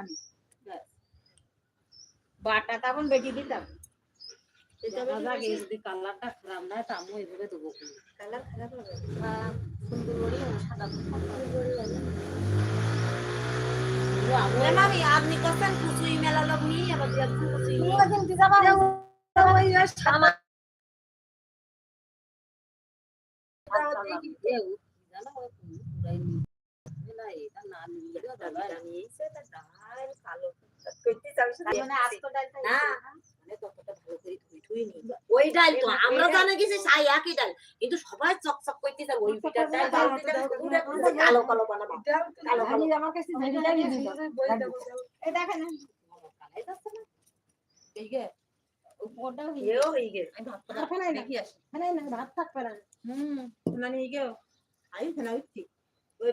আমি বাটা তখন বেটি দিতাম। এই কালারটা খারাপ না তা আমিও এইভাবে দেবো। কালার খারাপ হবে। সুন্দর বড়ি সাদা মামি, আপনি করছেন কুচুই মেলা লোক নিয়ে এবার কুচুই নিয়ে। নিয়ে না, এটা না নিলেও দাদা, জানিয়েছে, তা ডাল কালো। তার মানে আস্ত ডালটা না। একটু- মানে ততটা ভালো করে ধুই ধুই নি। ওই ডাল তো আমরা জানি কি সাই একই ডাল কিন্তু সবাই চকচক করতেছে ওই পিঠার ডাল ডাল পিঠার পুরো পুরো কালো কালো বানাবো। কালো কালো। এই দেখেন কালাই যাচ্ছে না। এই যে উপরটা এও হয়ে গেছে। আমি ভাতটা দেখি আসি। ভাত থাকবে না। হুম মানে এই গো আই ফেনা উঠছি ওই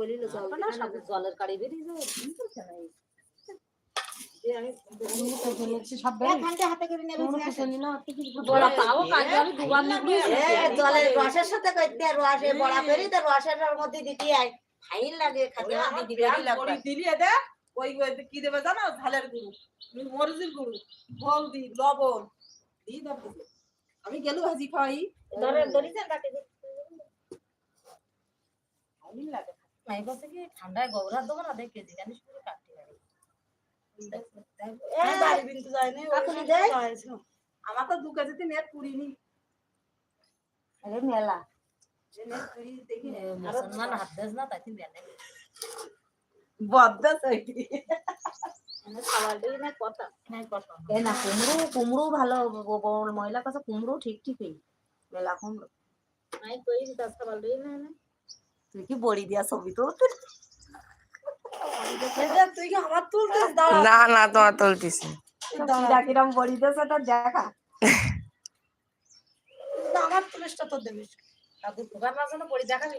বলিল জল না সব জলের কাড়ি বেরিয়ে যাবে। এখানটা হাতে করে নেবে বড়া পাও কাজে আমি দুবার জলের রসের সাথে কইতে রসে বড়া করি তো রসের মধ্যে দিতে আই ফাইন লাগে খেতে আমি দিবে বড়ি দিলিয়ে দে ওই ওই কি দেবে জানো? ঝালের গুঁড়ো মরিচের গুঁড়ো হলদি লবণ দিয়ে আমি গেলু ভাজি খাই। ধরে ধরিছেন তাকে? ফাইন লাগে। নাই বলতে কি ঠান্ডায় গবরা দেবো না দেখে জানিস পুরো কাটতে পারে আমি বাড়ি বিনতে যাইনি ওই আমার তো দু কেজিতে নেট পুরিনি আরে মেলা। মুসলমান হাত না তাই না কুমড়ো কুমড়ো ভালো কুমড়ো ঠিক ঠিকই। মেলা কুমড়ো। নাই কই দাস খাবার লই না না তুই কি বড়ি দিয়া ছবি তো না না তোমার কিরম বড়ি দিয়েছে তো দেখা। আমার তুলিসটা দেখাবি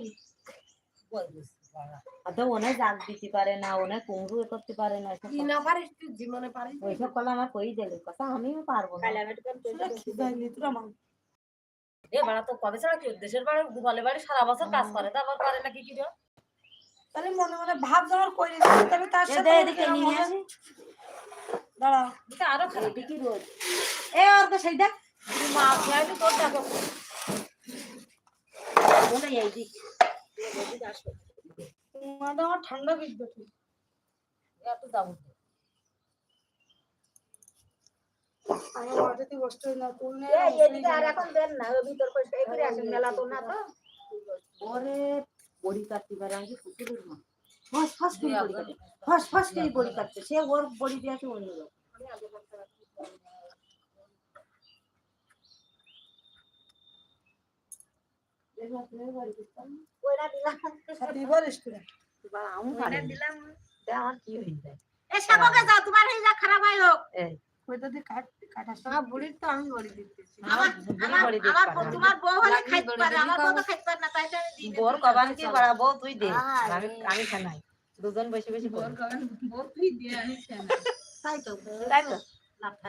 ওনে জাগ দিতে পারে না ওনে কুমড়ো করতে পারে না কি না জীবনে পারিস ওইসব করলে আমার কই দিলে কথা আমিও পারব না। এ বাড়া তো কবে ছাড়া কি দেশের বাড়ি গোপালে বাড়ি সারা বছর কাজ করে তারপর পারে না কি তাহলে মনে মনে ভাব করে তবে তার সাথে এদিকে নিয়ে আসি। দাঁড়া। এটা আরও খারাপ। কি রোজ এ ওর তো সেই দেখ। মা খেয়ে তো তোর দেখো। ওনে এই দিক? ঠান্ডা বিদ্যুৎ এত দাম আমার মাটিতে বসতে হয় না তুলনে এই এদিকে আর এখন দেন না ওই ভিতর কইতে এই করে আসেন মেলা তো না তো ওরে বড়ি কাটতে পারে আমি কুকুরের মা। ফস ফস করে বড়ি কাটে ফস ফস করে বড়ি কাটছে সে ওর বড়ি দিয়ে আছে আমার কি হয়ে যায় এ সাবকে যাও তোমার যা খারাপ হয় হোক। ওইটা দিয়ে কাট বুড়ির তো আমি বড়ি দিতেছি। আমার আমার আমার তোমার বউ হলে খাইতে পারে আমার বউ তো খাইতে পারে না তাই তো আমি দিই না। কবান কি বাড়াবো তুই দে। আমি আমি খানাই। দুজন বেশি বেশি করব তাই তো তাই তো।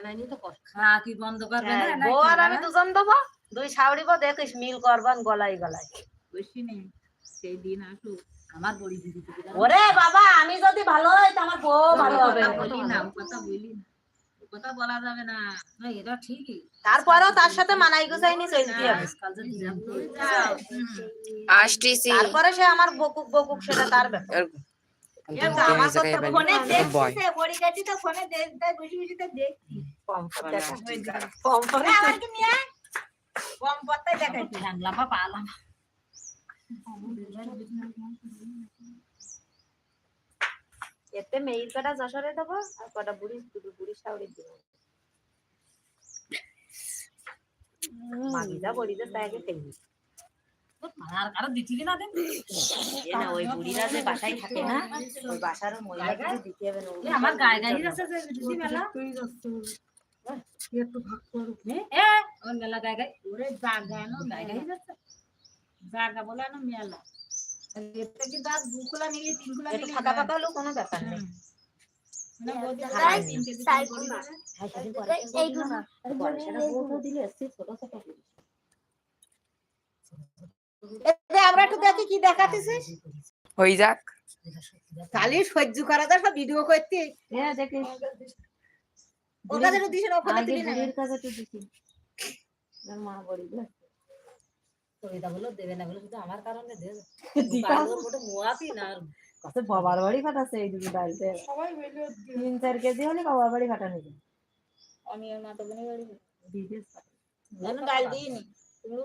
না নি তো কষ্ট। খা কি বন্ধ করবে না? বউ আর আমি দুজন দেবো। দুই সাউরিব দেখিস মিল করবান গলাই গলাই সেই দিন আসুক আমার বড়ি দিদি ওরে বাবা আমি যদি ভালো হয় তো আমার বউ ভালো হবে। বলি না কথা বলি না। ও কথা বলা যাবে না। না এটা ঠিকই। তারপরেও তার সাথে মানাই গুছাই নি চলতে হবে। আসতেছি। তারপরে সে আমার বকুক বকুক সেটা তার ব্যাপার। আমার কথা ফোনে দেখছে বড়ি কাটি তো ফোনে দেখতে বসে বসে তো দেখছি। কম কম করে আমার কি নিয়ে কম পত্তাই দেখাইছি জানলাম পালাম। এতে মেয়ের কটা যশোরে দেবো আর কটা বুড়ি দুটো বুড়ি সাউরি দিব বড়িতে তাই আগে খেলবি আর কারও দিচ্ছি না দেন এ না ওই বুড়িরা যে বাসায় থাকে না ওই বাসার মহিলা কিছু দিতে হবে না আমার গায়ে গায়ে আছে যে দিদি মেলা। তুই যাচ্ছে একটু ভাগ করো এ আমার মেলা গায়ে গায়ে ওরে জাগা এনো গায়ে গায়ে যাচ্ছে জাগা বলে মেলা। এতে কিন্তু আর দু নিলে তিন খোলা নিলে ফাঁকা ফাঁকা হলেও কোনো ব্যাপার নেই। না বৌদি তাই, তিন কেজি তাই করে না। দিবে। হ্যাঁ, বুড়ি। দে, আমরা একটু দেখি কি দেখাতেছিস হয়ে যাক। এটা সহ্য করা সব ভিডিও করতে। হ্যাঁ কাছে দিস না ওখানে দিলি না। দিছি। মা বলি গো। কবিতা বলো দেবে না বলে শুধু আমার কারণে দেবে। দিতাম। না কত বাবার বাড়ি ফাটাচ্ছে এই দুটো ডালতে। সবাই মিলে তিন চার কেজি হলে বাবার বাড়ি ফাটানো যায়। আমি আর মাতা বোনের বাড়ি বিদেশ ডাল দিইনি। কুমড়ো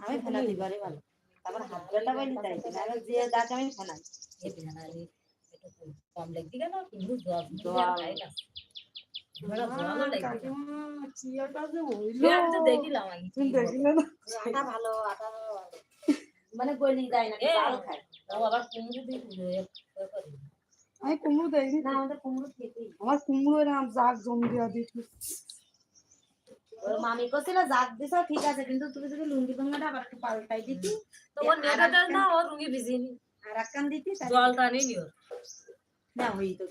আমি ফেলা দিবারে ভালো তারপর হাত ব্যথা পাইনি তাই যে দাঁত আমি ফেলাই কম লাগতে কেন কিন্তু দেখিলাম ভালো। আটা মানে গলি যায় না। জাল খায়। ও আবার কুমড়ো দিয়ে পুজো আমি কুমড়ো দেয়নি না আমাদের কুমড়ো খেতেই আমার কুমড়ো নাম জাগ জম দেওয়া দিচ্ছি মামি কছিল জাত দিছ ঠিক আছে কিন্তু তুমি যদি লুঙ্গি ভঙ্গাটা আবার একটু পাল্টাই দিতি তো ও নেটাটা না ও রুগী ভিজিনি আর একখান দিতি জলটা নেই ওর। না হই তো।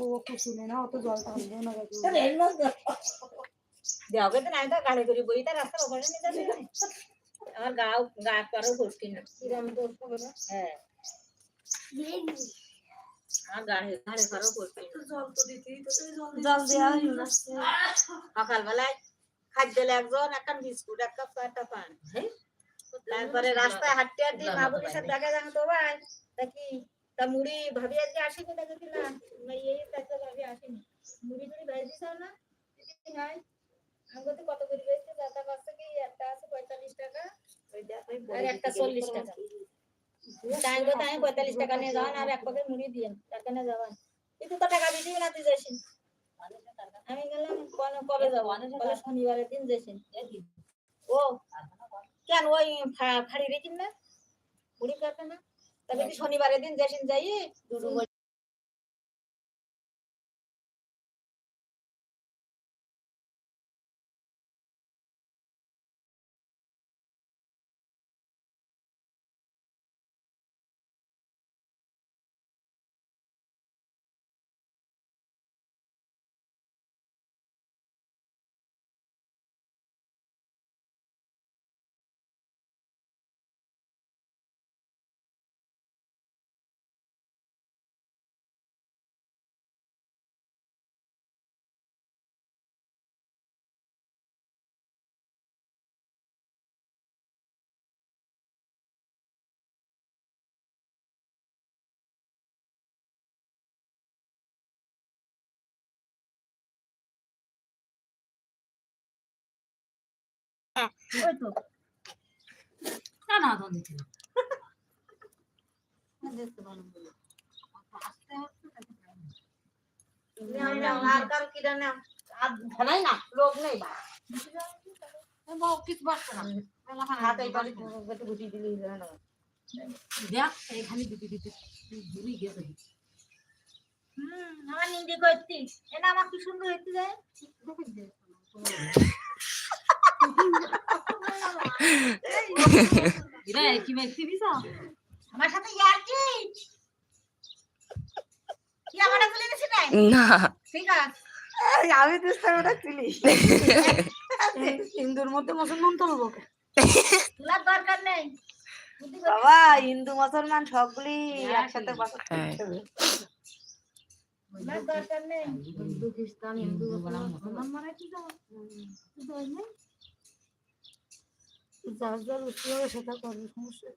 ও কুসুমে না অত জল টানবে না। কাকু। দেওয়া তো। নাই তো গাড়ি করে বই তার রাস্তার ওখানে নিয়ে যাবে। আমার গাও গা পারও করছি না হ্যাঁ আমার গাড়ি গাড়ি পারও করছি না জল দেওয়া হইল না সকালবেলায় খাদ্য দিলে একজন একটা বিস্কুট এক কাপ একটা পান তারপরে রাস্তায় হাঁটতে হাঁটতে মা বলির সাথে দেখা যাবে তো ভাই তা কি তা মুড়ি ভাবি আজকে আসেনি দেখো কি না না এই তাকে ভাবি আসেনি মুড়ি টুড়ি ভাই দিছ না দিদি নাই আমি কত করে বেচতে দাদা কাছে কি? একটা আছে পঁয়তাল্লিশ টাকা। আর একটা চল্লিশ টাকা। তাই বলতে আমি পঁয়তাল্লিশ টাকা নিয়ে যাওয়ান আর এক প্যাকেট মুড়ি দিয়ে টাকা নিয়ে যাওয়ান। কিন্তু তো টাকা বেশি না তুই যাসিন। আমি গেলাম কোন- কবে যাব? বলে শনিবারের দিন ও কেন ওই ফাড়ি রেখেন না? মুড়ি তবে শনিবারের দিন যাই? দুটো ওই তো না না ধন দিচ্ছি না দেখতে ভালো বলে। নাও, নাও, আর কারও কিরা নাও। আর ধরাই না, লোক নেই বা। এ বাবা, কিছু বাড়ছে না। এখন হাতে এই বাড়ি একটু গুটিয়ে দিলেই গেল। দেখ এখানে দিতে দিতে দূরে গেছে হুম, আমার কি সুন্দর হয়েছে রে। কি ব্যক্তি দিছ আমার সাথে ইয়ার কি? আমারে বলে দিছি নাই? না ঠিক আছে। আমি চেষ্টা করে চিলি হিন্দুর মধ্যে মুসলমান তুলবো তোলার দরকার নেই। বাবা হিন্দু মুসলমান সবগুলি একসাথে বাস হ্যাঁ। তোলার দরকার নেই। হিন্দু খ্রিস্টান হিন্দু মুসলমান মানে কি জানো যার যার রুচি হবে সেটা করবে সমস্যা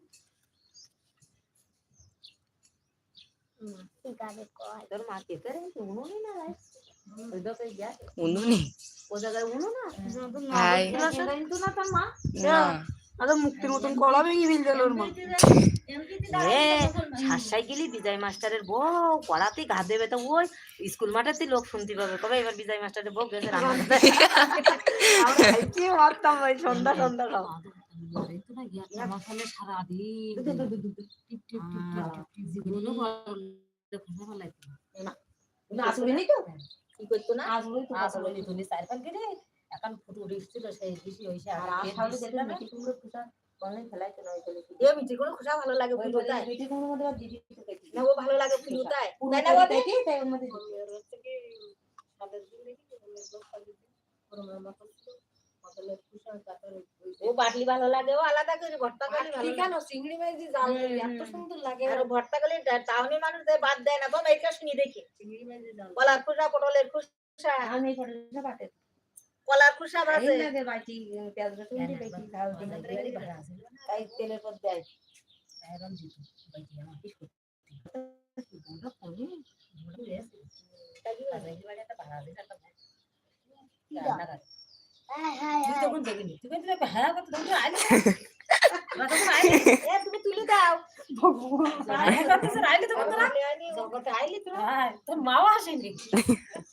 উনুনি ও জায়গায় উনু না না তোর মা না আরে মুক্তির মতন কলা ভেঙে ফেল দিল ওর মা। এমনি শাসাই গেলি বিজয় মাস্টারের বউ পড়াতে গা দেবে তো ওই স্কুল মাঠেতে লোক শুনতে পাবে। কবে এবার বিজয় মাস্টারের বউ গেছে রান্না খাইছি মারতাম ওই সন্ধ্যা সন্ধ্যা খাওয়া না। ফেলাইতো না তো? কি করতো না? আসলে তো আসলে চার পাঁচ গেলে এখন ফুটু উঠছিল সেই বেশি হয়েছে আর আসাউলি দেখলে মিটি কুমড়ো ফুটা কোনে ফেলাইতে নয় বলে এ মিটি কোনো খোসা ভালো লাগে ওই মিটি কুমড়ো মধ্যে দিদি দেখি। না ও ভালো লাগে ফুল তাই? না বলে? দেখি তাই ওর মধ্যে ও বাটলি ভালো লাগে ও আলাদা করে ভর্তা করলে ভালো কেন? চিংড়ি মাছ জাল এত সুন্দর লাগে। আর ভর্তা করলে টাউনি মানুষ দেয় বাদ দেয় না বাবা এটা শুনি দেখি। চিংড়ি মাছ দিয়ে জাল কলার খুসা পটলের খুসা আমি ফটো পাতে কলার খুসা ভাজে। এই লাগে বাটি পেঁয়াজ রসুন দিয়ে বেশি ঝাল দিয়ে তাই তেলের পর দেয়। এ তুমি তুলে দাও। তোর আইলি তো মাও আসেনি ওই ওই বিসিলি ঘরে থেকে মানে এটা আমার মা একবার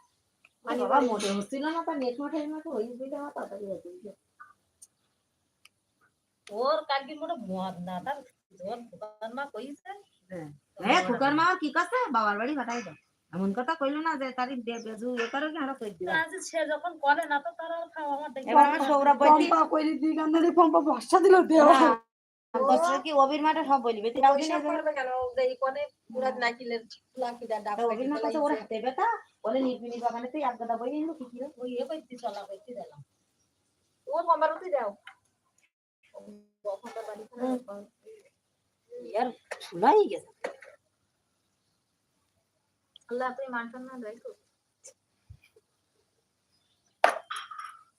মানে বাবা মোটে হচ্ছিল না তার নেট মাঠে মতো ওই দিকে আমার তাড়াতাড়ি হচ্ছে ওর কাকি মোটা মদ না তার তোর দোকান মা কইছে। হ্যাঁ। খুকার মা কি কথা বাবার বাড়ি ফাটাই দাও। এমন কথা কইলো না যে তারিখ দে বেজু এ করে কি আমরা কই আজ সে যখন করে না তো তার খাওয়া আমার দেখে এবার আমার সৌরভ কইলি দিই কান্দারে পম্পা বর্ষা দিল দেও বছর কি অবির মাঠে সব বলিবে তুই রাউদি না কেন? যে কোনে পুরা নাকিলের লাকিটা ডাব অবির মা কাছে ওর হাতে ব্যথা। বলে নির্বিনি বাগানে তুই এক গাদা বই নিলো কি কি ওই এ কইতি চলা কইতি দিলাম ও কমারুতি দাও আর শুলাই গেছে। আল্লাহ তুই মান সম্মান রাখো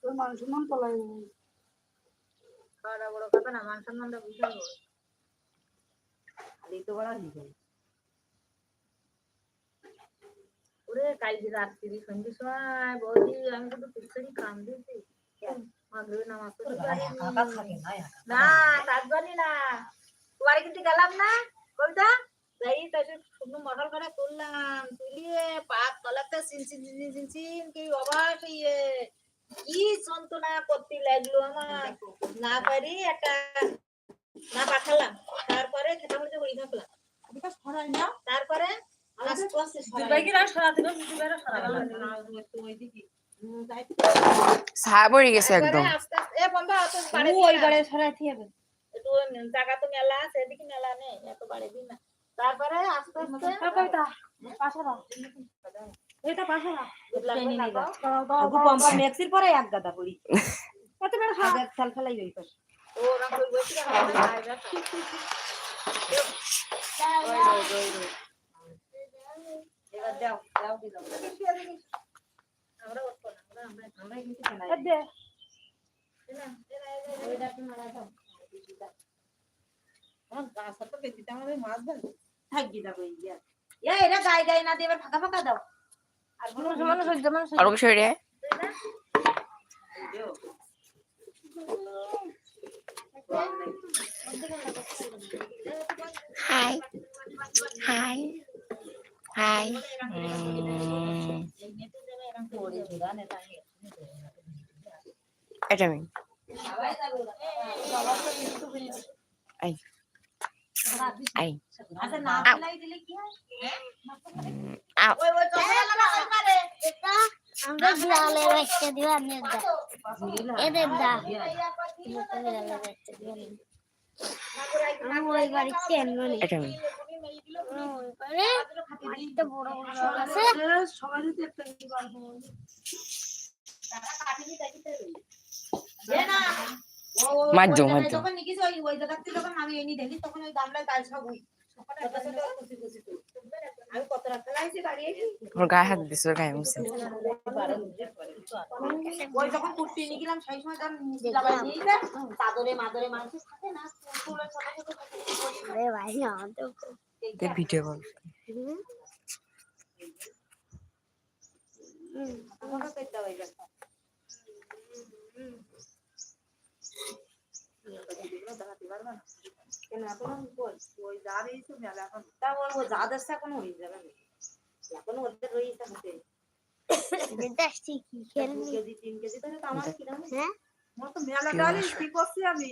তোর মন পলাই খাওয়া বড় কথা না মান সম্মানটা বিশাল বড়। খালি তো বড় ওরে কালকে রাত্রি সন্ধ্যের সময় বৌদি আমি কিন্তু পিছনে কাম দিয়েছি। মাগরিবের নামাজ পড়তে পারিনি। একা থাকে না একা না না তোমার কিন্তু গেলাম না কবিতা। যাই তাকে শুকনো মটর করে তুললাম তুলিয়ে পাত তলাতে চিনচিন চিনচিন চিনচিন কি অবাক হইয়ে কি যন্ত্রণা করতে লাগল আমার না পারি একটা না পাঠালাম। তারপরে খেতে হতে বড়ি থাকলাম তারপরে গেছে একদম। আস্তে আস্তে এ বন্ধ অত ওই বারে হবে একটু জায়গা তো মেলা আছে এদিকে মেলা নেই এত বাড়ি দিন না। তারপরে আস্তে আস্তে এটা পাশে দাও থাকো। আগু পম্পা মেক্সির পরে এক গাদা পড়ি কত বড় হাজার সাল ফেলাই ওই পাশে। তো ওরা কই বসে গেল পায়ে ব্যথা ওই রে, ওই রে। এবার দাও দাও দিলাম। আমরা উঠবো না আমরা আমরা আমরা কিন্তু খেলাই দিলাম ওই দেখো মারা দাও আমার গাছ হাতে বেশি আমাদের মাছ ধরে থাকি দাও এই ইয়া এ এরা গায়ে গায়ে না দিয়ে এবার ফাঁকা ফাঁকা দাও। আর ওকে সরে হাই হাই হাই এটা আমি আই আই আচ্ছা না আউ। ফেলাই দিলে কি হয় আও ওই ওই চশমা লাগা আসবারে আমরা বিড়ালের বাচ্চা দিবা আমি দা এদের দা ওই চেন মানে এটা আমি বড় বড় আছে সবাই যদি একটা দে না ও জায়গায় যাও। যখন নিকিস ওই ওই জায়গা থেকে যখন আমি এনে ঢেলি তখন ওই গামলায় কাল সব আমি কত রাখতে লাগছি গাড়ি ওর গায়ে হাত দিছে ওর গায়ে মুছে। ওই যখন কুর্তি নিয়ে গেলাম সেই সময় যখন জামাই নিয়ে চাদরে মাদরে মানুষ থাকে না ফুলের ছোট ছোট আরে ভাই আমাদের তে ভিডিও কল। তোমাকে পেতে হয়ে যাবে কেন এখন আমি বল ওই যা রয়েছে মেলা এখন তা বলব এখন হয়ে? যাবে এখন ওদের রয়েছে হতে দেখছি কি দু খেলবি কেজি তিন কেজি ধরে তো আমার কিরম হ্যাঁ আমার তো মেলা ডালি কি করছি আমি